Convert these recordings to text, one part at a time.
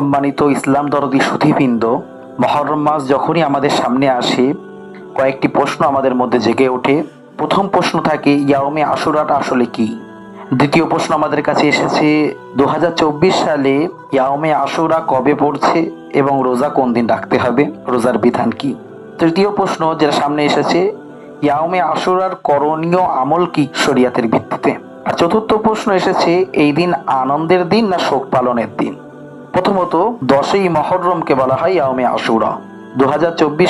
সম্মানিত ইসলাম দরদি সুধীবৃন্দ, মহরম মাস যখনই আমাদের সামনে আসে, কয়েকটি প্রশ্ন আমাদের মধ্যে জেগে ওঠে। প্রথম প্রশ্ন থাকে, ইয়াওমে আশুরাটা আসলে কি? দ্বিতীয় প্রশ্ন আমাদের কাছে এসেছে দু হাজার চব্বিশ সালে ইয়াওমে আশুরা কবে পড়ছে এবং রোজা কোন দিন রাখতে হবে? রোজার বিধান কি? তৃতীয় প্রশ্ন যেটা সামনে এসেছে, ইয়াওমে আশুরার করণীয় আমল কি শরিয়াতের ভিত্তিতে? আর চতুর্থ প্রশ্ন এসেছে, এই দিন আনন্দের দিন না শোক পালনের দিন? প্রথমত দশই মহরমকে বলা হয় ইয়াওমে আশুরা। দু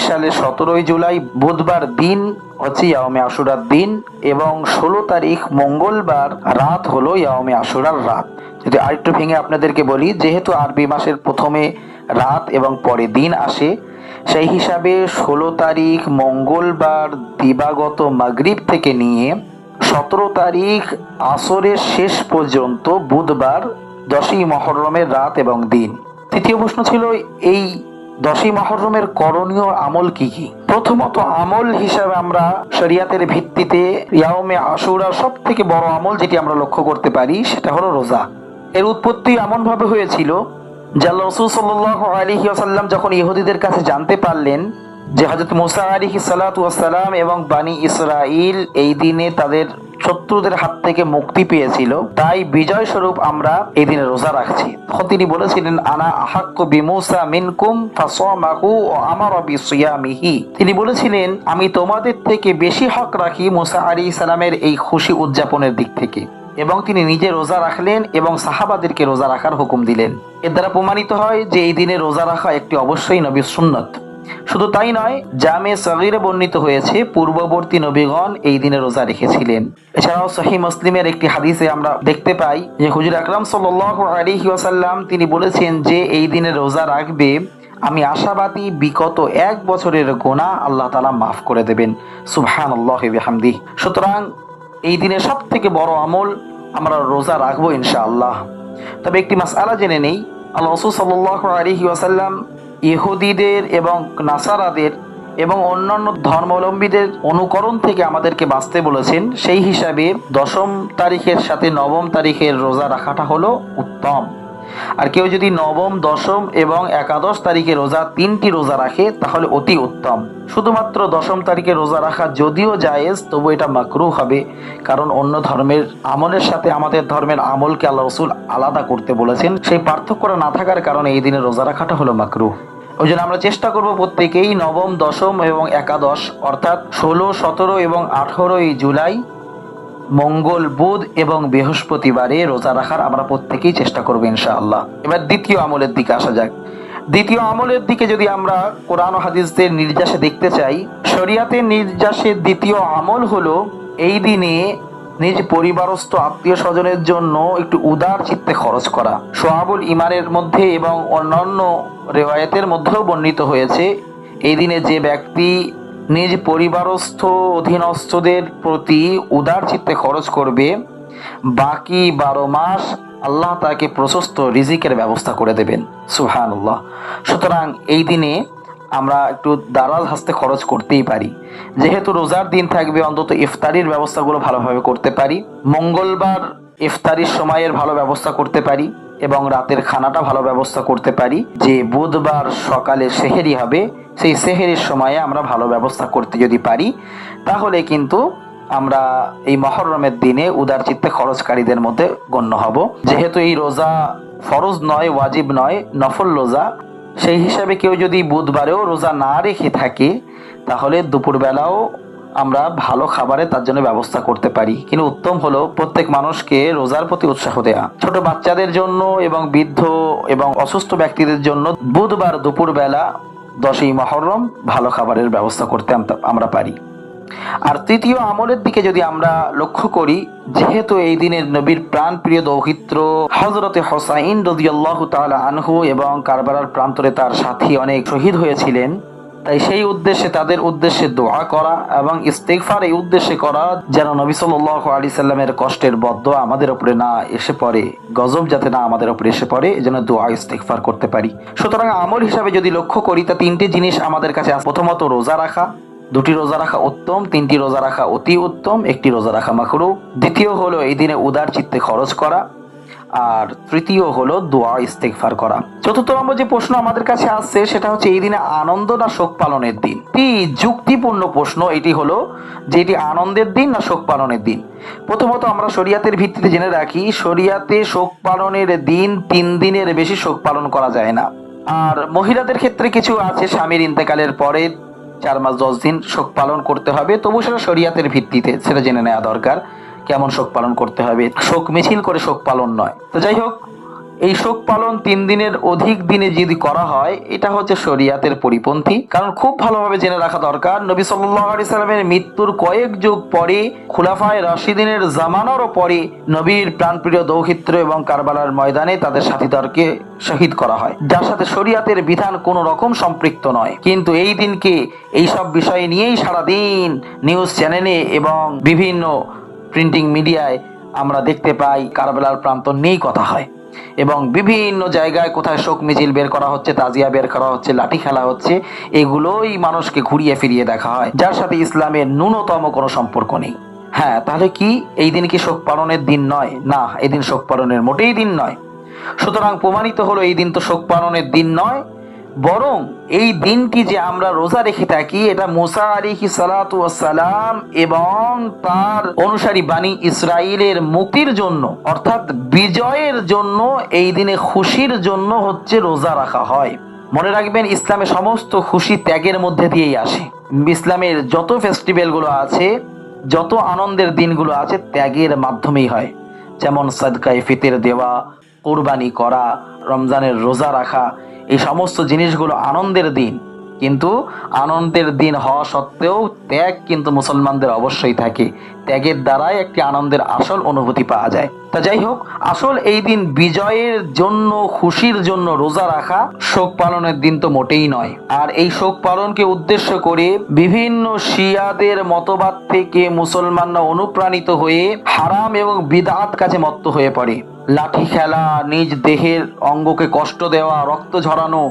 সালের সতেরোই জুলাই বুধবার দিন হচ্ছে ইয়াওমে আশুরার দিন এবং ষোলো তারিখ মঙ্গলবার রাত হলো ইয়াওমে আশুরার রাত। যদি আরেকটু ভেঙে আপনাদেরকে বলি, যেহেতু আরবি মাসের প্রথমে রাত এবং পরে দিন আসে, সেই হিসাবে ষোলো তারিখ মঙ্গলবার দিবাগত মাগরিব থেকে নিয়ে সতেরো তারিখ আসরের শেষ পর্যন্ত বুধবার দশই মহরমের রাত এবং দিন। তৃতীয় প্রশ্ন ছিল, এই দশই মহরমের করণীয় আমল কি কি? প্রথমত, আমল হিসাবে আমরা শরিয়াতের ভিত্তিতে ইয়াওমে আশুরা সব থেকে বড় আমল যেটি আমরা লক্ষ্য করতে পারি, সেটা হলো রোজা। এর উৎপত্তি এমন ভাবে হয়েছিল, যে রসুল সাল্লাহ আলহি যখন ইহুদিদের কাছে জানতে পারলেন যে হজরত মুসা আলিহি সালাতাম এবং বানি ইসরাইল এই দিনে তাদের শত্রুদের হাত থেকে মুক্তি পেয়েছিল। তাই বিজয় স্বরূপ আমরা এই দিনে রোজা রাখছি। তিনি বলেছিলেন, আনা আহাক্ক বিমুসা মিনকুম ফাসমাহু ও আমার বিসিয়ামিহি। তিনি বলেছিলেন, আমি তোমাদের থেকে বেশি হক রাখি মুসা আলী সালামের এই খুশি উদযাপনের দিক থেকে। এবং তিনি নিজে রোজা রাখলেন এবং সাহাবাদেরকে রোজা রাখার হুকুম দিলেন। এর দ্বারা প্রমাণিত হয় যে এই দিনে রোজা রাখা একটি অবশ্যই নবীর সুন্নত। শুধু তাই নয়, জামে সগিরে বর্ণিত হয়েছে, পূর্ববর্তী নবীগণ এই দিনে রোজা রেখেছিলেন। এছাড়াও সহি মুসলিমের একটি হাদিসে আমরা দেখতে পাই যে হুজুর আকরাম সাল আলী ওয়াসাল্লাম তিনি বলেছেন যে এই দিনে রোজা রাখবে, আমি আশাবাদী বিগত এক বছরের গোনা আল্লাহ তালা মাফ করে দেবেন। সুবহান আল্লাহ হামদি সুতরাং এই দিনে সব থেকে বড় আমল আমরা রোজা রাখব ইনশাআল্লাহ। তবে একটি মাস আলা জেনে নেই, আল্লাহ রসুল সাল্লাহ আলহি ওয়াসাল্লাম ইহুদিদের এবং নাসারাদের এবং অন্যান্য ধর্মাবলম্বীদের অনুকরণ থেকে আমাদেরকে বাঁচতে বলেছেন। সেই হিসাবে দশম তারিখের সাথে নবম তারিখের রোজা রাখাটা হলো উত্তম। আর কেউ যদি নবম, দশম এবং একাদশ তারিখে রোজা তিনটি রোজা রাখে, তাহলে অতি উত্তম। শুধুমাত্র দশম তারিখে রোজা রাখা যদিও জায়েজ, তবু এটা মাকরু হবে। কারণ অন্য ধর্মের আমলের সাথে আমাদের ধর্মের আমলকে আল্লাহ রসুল আলাদা করতে বলেছেন। সেই পার্থক্যটা না থাকার কারণে এই দিনে রোজা রাখাটা হলো মাকরু। ওই জন্য আমরা চেষ্টা করব প্রত্যেকেই নবম, দশম এবং একাদশ, অর্থাৎ ষোলো, সতেরো এবং আঠেরোই জুলাই মঙ্গল, বুধ এবং বৃহস্পতিবারে রোজা রাখার আমরা প্রত্যেকেই চেষ্টা করব ইনশাআল্লাহ। এবার দ্বিতীয় আমলের দিকে আসা যাক। দ্বিতীয় আমলের দিকে যদি আমরা কোরআন হাদিসদের নির্যাসে দেখতে চাই, শরিয়াতের নির্যাসের দ্বিতীয় আমল হলো এই দিনে নিজ পরিবারস্থ আত্মীয় স্বজনের জন্য একটু উদার চিত্তে খরচ করা। সোহাবুল ইমানের মধ্যে এবং অন্যান্য রেওয়ায়তের মধ্যেও বর্ণিত হয়েছে, এই দিনে যে ব্যক্তি নিজ পরিবারস্থ অধীনস্থদের প্রতি উদার চিত্তে খরচ করবে। বাকি বারো মাস আল্লাহ তাকে প্রশস্ত রিজিকের ব্যবস্থা করে দেবেন। সুহানুল্লাহ সুতরাং এই দিনে আমরা একটু দারাজ হাসতে খরচ করতেই পারি। যেহেতু রোজার দিন থাকবে, অন্তত ইফতারির ব্যবস্থাগুলো ভালোভাবে করতে পারি। মঙ্গলবার ইফতারির সময়ের ভালো ব্যবস্থা করতে পারি। এবং রাতের খানাটা ভালো ব্যবস্থা করতে পারি। যে বুধবার সকালে সেহেরি হবে, সেই সেহেরির সময়ে আমরা ভালো ব্যবস্থা করতে যদি পারি, তাহলে কিন্তু আমরা এই মহরমের দিনে উদার চিত্তে খরচকারীদের মধ্যে গণ্য হব। যেহেতু এই রোজা ফরজ নয়, ওয়াজিব নয়, নফল রোজা, সেই হিসাবে কেউ যদি বুধবারেও রোজা না রেখে থাকে, তাহলে দুপুরবেলাও আমরা ভালো খাবারের তার জন্য ব্যবস্থা করতে পারি। কিন্তু উত্তম হলো প্রত্যেক মানুষকে রোজার প্রতি উৎসাহ দেয়া। ছোট বাচ্চাদের জন্য এবং বৃদ্ধ এবং অসুস্থ ব্যক্তিদের জন্য বুধবার দুপুরবেলা দশই মহরম ভালো খাবারের ব্যবস্থা করতে আমরা পারি। আর তৃতীয় আমলের দিকে যদি আমরা লক্ষ্য করি, যেহেতু এই দিনের নবীর প্রাণ প্রিয় দৌহিত্র হজরতে হোসাইন রদিয়াল্লাহ তাআলা আনহু এবং কারবারার প্রান্তরে তার সাথী অনেক শহীদ হয়েছিলেন তাই সেই উদ্দেশ্যে, তাদের উদ্দেশ্যে দোয়া করা এবং ইস্তেকফার এই উদ্দেশ্যে করা যেন নবী সাল্লাহ আলি সাল্লামের কষ্টের বদ্ধ আমাদের উপরে না এসে পড়ে, গজব যাতে না আমাদের উপরে এসে পড়ে যেন দোয়া ইস্তেকফার করতে পারি। সুতরাং আমল হিসাবে যদি লক্ষ্য করি, তা তিনটি জিনিস আমাদের কাছে প্রথমত রোজা রাখা, দুটি রোজা রাখা উত্তম, তিনটি রোজা রাখা অতি উত্তম, একটি রোজা রাখা মাকরু। দ্বিতীয় হলো এই দিনে উদার চিত্তে খরচ করা আর তৃতীয় হলো দোয়া ইস্তেগফার করা। চতুর্থ নম্বর যে প্রশ্ন আমাদের কাছে আসছে, সেটা হচ্ছে এই দিনে আনন্দ না শোক পালনের দিন? কি যুক্তিপূর্ণ প্রশ্ন, এটি হলো যে এটি আনন্দের দিন না শোক পালনের দিন? প্রথমত আমরা শরিয়াতের ভিত্তিতে জেনে রাখি, শরিয়াতে শোক পালনের দিন তিন দিনের বেশি শোক পালন করা যায় না। আর মহিলাদের ক্ষেত্রে কিছু আছে, স্বামীর ইন্তেকালের পরে চার মাস দশ দিন শোক পালন করতে হবে, তবু সেটা শরিয়াতের ভিত্তিতে, সেটা জেনে নেওয়া দরকার। কেমন শোক পালন করতে হবে? শোক মিছিল করে শোক পালন নয়। তো যাই হোক, এই শোক পালন তিন দিনের অধিক দিনে যদি করা হয়, এটা হচ্ছে শরিয়াতের পরিপন্থী। কারণ খুব ভালোভাবে জেনে রাখা দরকার, নবী সাল্লামের মৃত্যুর কয়েক যুগ পরে খুলাফায় রাশিদিনের জামানারও পরে নবীর প্রাণপ্রিয় দৌহিত্র এবং কারবালার ময়দানে তাদের সাথীদারকে শহীদ করা হয়। যার সাথে শরিয়াতের বিধান কোনো রকম সম্পৃক্ত নয়। কিন্তু এই দিনকে এইসব বিষয় নিয়েই সারাদিন নিউজ চ্যানেলে এবং বিভিন্ন প্রিন্টিং মিডিয়ায় আমরা দেখতে পাই কারবেলার প্রান্তর নিয়েই কথা হয়। এবং বিভিন্ন জায়গায় কোথায় শোক মিছিল বের করা হচ্ছে, তাজিয়া বের করা হচ্ছে, লাঠি খেলা হচ্ছে, এগুলোই মানুষকে ঘুরিয়ে ফিরিয়ে দেখা হয়। যার সাথে ইসলামের ন্যূনতম কোনো সম্পর্ক নেই। হ্যাঁ তাহলে কি এই দিন কি শোক পালনের দিন নয়? না, এই দিন শোক পালনের মোটেই দিন নয়। সুতরাং প্রমাণিত হলো এই দিন তো শোক পালনের দিন নয়। বরং এই দিনটি যে আমরা রোজা রেখে থাকি, এটা মুসা আলিহি সালাম এবং তার অনুসারী বাণী ইসরায়েলের মুক্তির জন্য, অর্থাৎ বিজয়ের জন্য, এই দিনে খুশির জন্য হচ্ছে রোজা রাখা হয়। মনে রাখবেন ইসলামের সমস্ত খুশি ত্যাগের মধ্যে দিয়েই আসে। ইসলামের যত ফেস্টিভ্যালগুলো আছে, যত আনন্দের দিনগুলো আছে, ত্যাগের মাধ্যমেই হয়। যেমন সদকায় ফিতের দেওয়া কোরবানি করা রমজানের রোজা রাখা এই সমস্ত জিনিসগুলো আনন্দের দিন। কিন্তু আনন্দের দিন হওয়া সত্ত্বেও ত্যাগ কিন্তু মুসলমানদের অবশ্যই থাকে। ত্যাগের দ্বারাই একটি আনন্দের আসল অনুভূতি পাওয়া যায়। তা যাই হোক, আসল এই দিন বিজয়ের জন্য, খুশির জন্য রোজা রাখা শোক পালনের দিন তো মোটেই নয়। আর এই শোক পালনকে উদ্দেশ্য করে বিভিন্ন শিয়াদের মতবাদ থেকে মুসলমানরা অনুপ্রাণিত হয়ে হারাম এবং বিদাত কাছে মত্ত হয়ে পড়ে। লাঠি খেলা, নিজ দেহের অঙ্গকে কষ্ট দেওয়া, রক্ত ঝরানো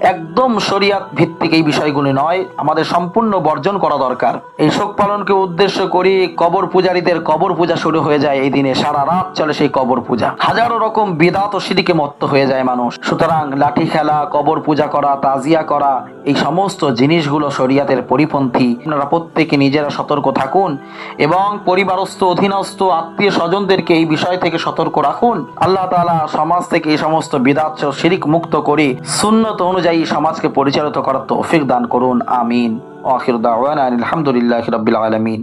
একদম শরিয়াত ভিত্তিক এই বিষয়গুলি নয়। আমাদের সম্পূর্ণ বর্জন করা দরকার। এই শোক পালনকে উদ্দেশ্য করে কবর পূজারীদের কবর পূজা শুরু হয়ে যায় এই দিনে। সারা রাত চলে সেই কবর পূজা। হাজারো রকম বিদাত ও সিঁড়িকে মত্ত হয়ে যায় মানুষ। সুতরাং লাঠি খেলা, কবর পূজা করা, তাজিয়া করা, এই সমস্ত জিনিসগুলো শরিয়াতের পরিপন্থী। আপনারা প্রত্যেকে নিজেরা সতর্ক থাকুন এবং পরিবারস্থ, অধীনস্থ, আত্মীয় স্বজনদেরকে এই বিষয় থেকে সতর্ক রাখুন। আল্লাহ তাআলা সমাজ থেকে এই সমস্ত বিদাত ও শিরিক মুক্ত করে সুন্নত অনুযায়ী সমাজকে পরিচালিত করার তৌফিক দান করুন আমিন। আখির দাওয়ান আলহামদুলিল্লাহ রবিল আলামিন।